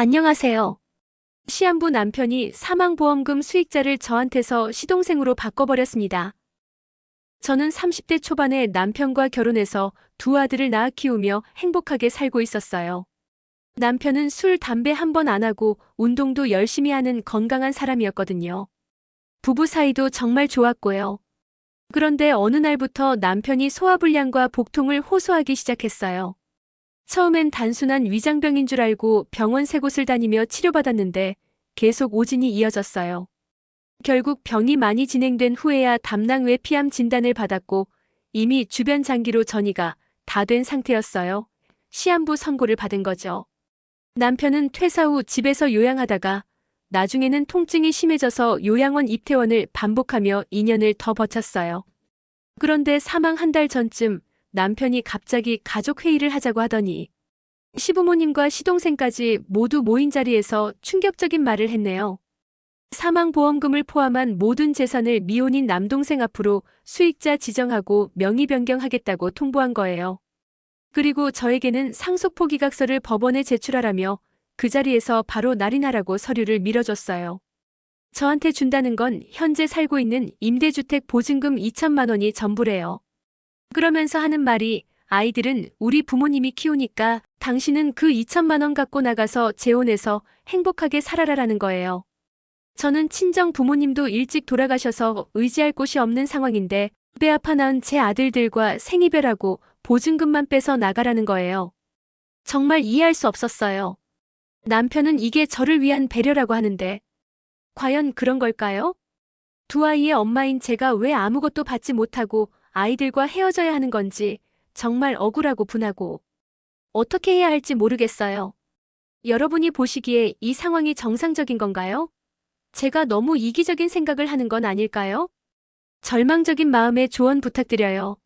안녕하세요. 시한부 남편이 사망보험금 수익자를 저한테서 시동생으로 바꿔버렸습니다. 저는 30대 초반에 남편과 결혼해서 두 아들을 낳아 키우며 행복하게 살고 있었어요. 남편은 술, 담배 한 번 안 하고 운동도 열심히 하는 건강한 사람이었거든요. 부부 사이도 정말 좋았고요. 그런데 어느 날부터 남편이 소화불량과 복통을 호소하기 시작했어요. 처음엔 단순한 위장병인 줄 알고 병원 세 곳을 다니며 치료받았는데 계속 오진이 이어졌어요. 결국 병이 많이 진행된 후에야 담낭 외 피암 진단을 받았고 이미 주변 장기로 전이가 다 된 상태였어요. 시한부 선고를 받은 거죠. 남편은 퇴사 후 집에서 요양하다가 나중에는 통증이 심해져서 요양원 입퇴원을 반복하며 2년을 더 버텼어요. 그런데 사망 한 달 전쯤 남편이 갑자기 가족 회의를 하자고 하더니 시부모님과 시동생까지 모두 모인 자리에서 충격적인 말을 했네요. 사망보험금을 포함한 모든 재산을 미혼인 남동생 앞으로 수익자 지정하고 명의 변경하겠다고 통보한 거예요. 그리고 저에게는 상속포 기각서를 법원에 제출하라며 그 자리에서 바로 날인하라고 서류를 밀어줬어요. 저한테 준다는 건 현재 살고 있는 임대주택 보증금 2천만 원이 전부래요. 그러면서 하는 말이 아이들은 우리 부모님이 키우니까 당신은 그 2천만 원 갖고 나가서 재혼해서 행복하게 살아라라는 거예요. 저는 친정 부모님도 일찍 돌아가셔서 의지할 곳이 없는 상황인데 배 아파 낳은 제 아들들과 생이별하고 보증금만 빼서 나가라는 거예요. 정말 이해할 수 없었어요. 남편은 이게 저를 위한 배려라고 하는데 과연 그런 걸까요? 두 아이의 엄마인 제가 왜 아무것도 받지 못하고 아이들과 헤어져야 하는 건지 정말 억울하고 분하고 어떻게 해야 할지 모르겠어요. 여러분이 보시기에 이 상황이 정상적인 건가요? 제가 너무 이기적인 생각을 하는 건 아닐까요? 절망적인 마음에 조언 부탁드려요.